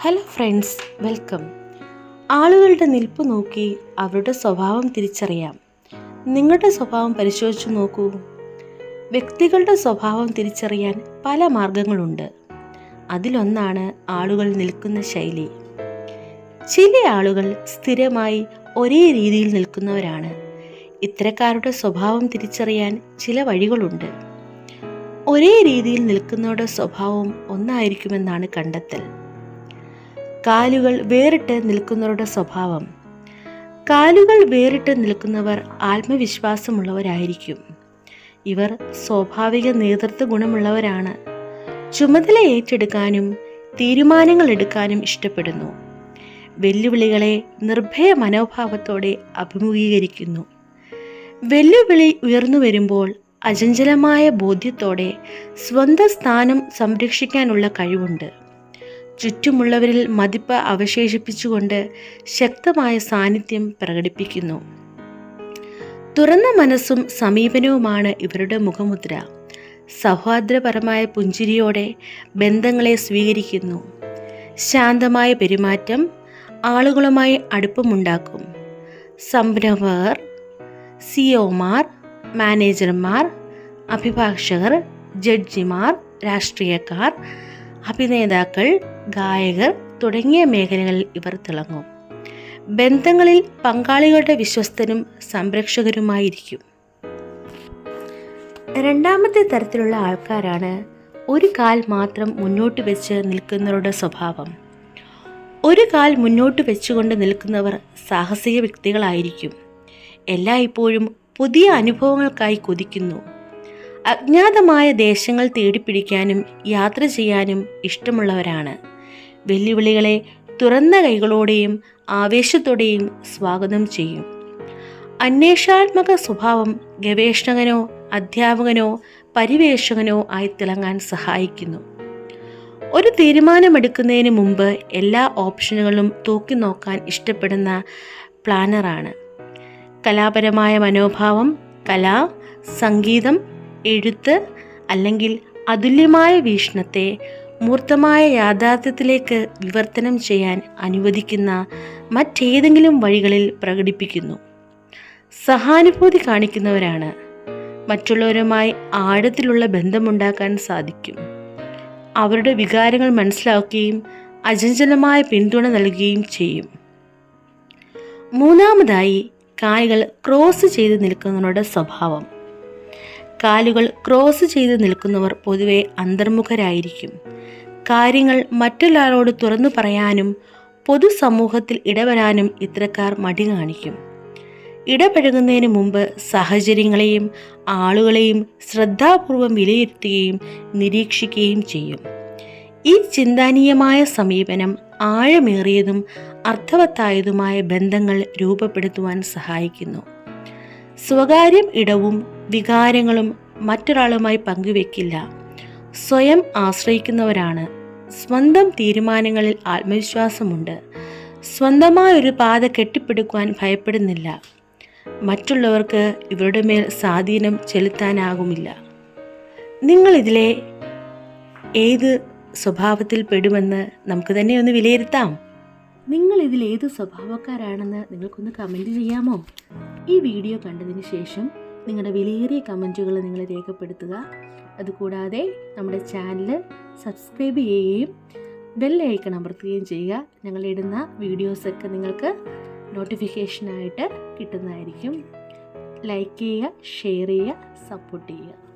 Hello friends welcome. ആളുകളുടെ നിൽപ്പ് നോക്കി അവരുടെ സ്വഭാവം തിരിച്ചറിയാം. നിങ്ങളുടെ സ്വഭാവം പരിശോധിച്ചു നോക്കൂ. വ്യക്തികളുടെ സ്വഭാവം തിരിച്ചറിയാൻ പല മാർഗങ്ങളുണ്ട്. അതിലൊന്നാണ് ആളുകൾ നിൽക്കുന്ന ശൈലി. ചില ആളുകൾ സ്ഥിരമായി ഒരേ രീതിയിൽ നിൽക്കുന്നവരാണ്. ഇത്തരക്കാരുടെ സ്വഭാവം തിരിച്ചറിയാൻ ചില വഴികളുണ്ട്. ഒരേ രീതിയിൽ നിൽക്കുന്നവരുടെ സ്വഭാവം ഒന്നായിരിക്കുമെന്നാണ് കണ്ടെത്തൽ. കാലുകൾ വേറിട്ട് നിൽക്കുന്നവരുടെ സ്വഭാവം. കാലുകൾ വേറിട്ട് നിൽക്കുന്നവർ ആത്മവിശ്വാസമുള്ളവരായിരിക്കും. ഇവർ സ്വാഭാവിക നേതൃത്വ ഗുണമുള്ളവരാണ്. ചുമതല ഏറ്റെടുക്കാനും തീരുമാനങ്ങൾ എടുക്കാനും ഇഷ്ടപ്പെടുന്നു. വെല്ലുവിളികളെ നിർഭയ മനോഭാവത്തോടെ അഭിമുഖീകരിക്കുന്നു. വെല്ലുവിളി ഉയർന്നു വരുമ്പോൾ അചഞ്ചലമായ ബോധ്യത്തോടെ സ്വന്തം സ്ഥാനം സംരക്ഷിക്കാനുള്ള കഴിവുണ്ട്. ചുറ്റുമുള്ളവരിൽ മതിപ്പ് അവശേഷിപ്പിച്ചുകൊണ്ട് ശക്തമായ സാന്നിധ്യം പ്രകടിപ്പിക്കുന്നു. തുറന്ന മനസ്സും സമീപനവുമാണ് ഇവരുടെ മുഖമുദ്ര. സൗഹാർദ്രപരമായ പുഞ്ചിരിയോടെ ബന്ധങ്ങളെ സ്വീകരിക്കുന്നു. ശാന്തമായ പെരുമാറ്റം ആളുകളുമായി അടുപ്പമുണ്ടാക്കും. സംരംഭകർ സിഒമാർ മാനേജർമാർ അഭിഭാഷകർ ജഡ്ജിമാർ രാഷ്ട്രീയക്കാർ അഭിനേതാക്കൾ ഗായകർ തുടങ്ങിയ മേഖലകളിൽ ഇവർ തിളങ്ങും. ബന്ധങ്ങളിൽ പങ്കാളികളുടെ വിശ്വസ്തനും സംരക്ഷകരുമായിരിക്കും. രണ്ടാമത്തെ തരത്തിലുള്ള ആൾക്കാരാണ് ഒരു കാൽ മാത്രം മുന്നോട്ട് വെച്ച് നിൽക്കുന്നവരുടെ സ്വഭാവം. ഒരു കാൽ മുന്നോട്ട് വെച്ചുകൊണ്ട് നിൽക്കുന്നവർ സാഹസിക വ്യക്തികളായിരിക്കും. എല്ലായ്പ്പോഴും പുതിയ അനുഭവങ്ങൾക്കായി കൊതിക്കുന്നു. അജ്ഞാതമായ ദേശങ്ങൾ തേടിപ്പിടിക്കാനും യാത്ര ചെയ്യാനും ഇഷ്ടമുള്ളവരാണ്. വെല്ലുവിളികളെ തുറന്ന കൈകളോടെയും ആവേശത്തോടെയും സ്വാഗതം ചെയ്യും. അന്വേഷണാത്മക സ്വഭാവം ഗവേഷകനോ അധ്യാപകനോ പരിവേഷകനോ ആയി തിളങ്ങാൻ സഹായിക്കുന്നു. ഒരു തീരുമാനമെടുക്കുന്നതിന് മുമ്പ് എല്ലാ ഓപ്ഷനുകളും തൂക്കി നോക്കാൻ ഇഷ്ടപ്പെടുന്ന പ്ലാനറാണ്. കലാപരമായ മനോഭാവം കല സംഗീതം എഴുത്ത് അല്ലെങ്കിൽ അതുല്യമായ വീക്ഷണത്തെ മൂർത്തമായ യാഥാർത്ഥ്യത്തിലേക്ക് വിവർത്തനം ചെയ്യാൻ അനുവദിക്കുന്ന മറ്റേതെങ്കിലും വഴികളിൽ പ്രകടിപ്പിക്കുന്നു. സഹാനുഭൂതി കാണിക്കുന്നവരാണ്. മറ്റുള്ളവരുമായി ആഴത്തിലുള്ള ബന്ധമുണ്ടാക്കാൻ സാധിക്കും. അവരുടെ വികാരങ്ങൾ മനസ്സിലാക്കുകയും അചഞ്ചലമായ പിന്തുണ നൽകുകയും ചെയ്യും. മൂന്നാമതായി കാലുകൾ ക്രോസ് ചെയ്ത് നിൽക്കുന്നവരുടെ സ്വഭാവം. കാലുകൾ ക്രോസ് ചെയ്ത് നിൽക്കുന്നവർ പൊതുവെ അന്തർമുഖരായിരിക്കും. കാര്യങ്ങൾ മറ്റൊരാളോട് തുറന്നു പറയാനും പൊതുസമൂഹത്തിൽ ഇടപെടാനും ഇത്തരക്കാർ മടി കാണിക്കും. ഇടപഴകുന്നതിന് മുമ്പ് സാഹചര്യങ്ങളെയും ആളുകളെയും ശ്രദ്ധാപൂർവം വിലയിരുത്തുകയും നിരീക്ഷിക്കുകയും ചെയ്യും. ഈ ചിന്താനീയമായ സമീപനം ആഴമേറിയതും അർത്ഥവത്തായതുമായ ബന്ധങ്ങൾ രൂപപ്പെടുത്തുവാൻ സഹായിക്കുന്നു. സ്വകാര്യം ഇടവും വികാരങ്ങളും മറ്റൊരാളുമായി പങ്കുവെക്കില്ല. സ്വയം ആശ്രയിക്കുന്നവരാണ്. സ്വന്തം തീരുമാനങ്ങളിൽ ആത്മവിശ്വാസമുണ്ട്. സ്വന്തമായ ഒരു പാത കെട്ടിപ്പടുക്കുവാൻ ഭയപ്പെടുന്നില്ല. മറ്റുള്ളവർക്ക് ഇവരുടെ മേൽ സ്വാധീനം ചെലുത്താനാകുമില്ല. നിങ്ങളിതിലെ ഏത് സ്വഭാവത്തിൽ പെടുമെന്ന് നമുക്ക് തന്നെ ഒന്ന് വിലയിരുത്താം. നിങ്ങൾ ഇതിൽ ഏത് സ്വഭാവക്കാരാണെന്ന് നിങ്ങൾക്കൊന്ന് കമന്റ് ചെയ്യാമോ? ഈ വീഡിയോ കണ്ടതിന് ശേഷം നിങ്ങളുടെ വിലയേറിയ കമന്റുകൾ നിങ്ങൾ രേഖപ്പെടുത്തുക. അതുകൂടാതെ നമ്മുടെ ചാനൽ സബ്സ്ക്രൈബ് ചെയ്യുകയും ബെല്ലൈക്കൺ അമർത്തുകയും ചെയ്യുക. ഞങ്ങളിടുന്ന വീഡിയോസൊക്കെ നിങ്ങൾക്ക് നോട്ടിഫിക്കേഷനായിട്ട് കിട്ടുന്നതായിരിക്കും. ലൈക്ക് ചെയ്യുക ഷെയർ ചെയ്യുക സപ്പോർട്ട് ചെയ്യുക.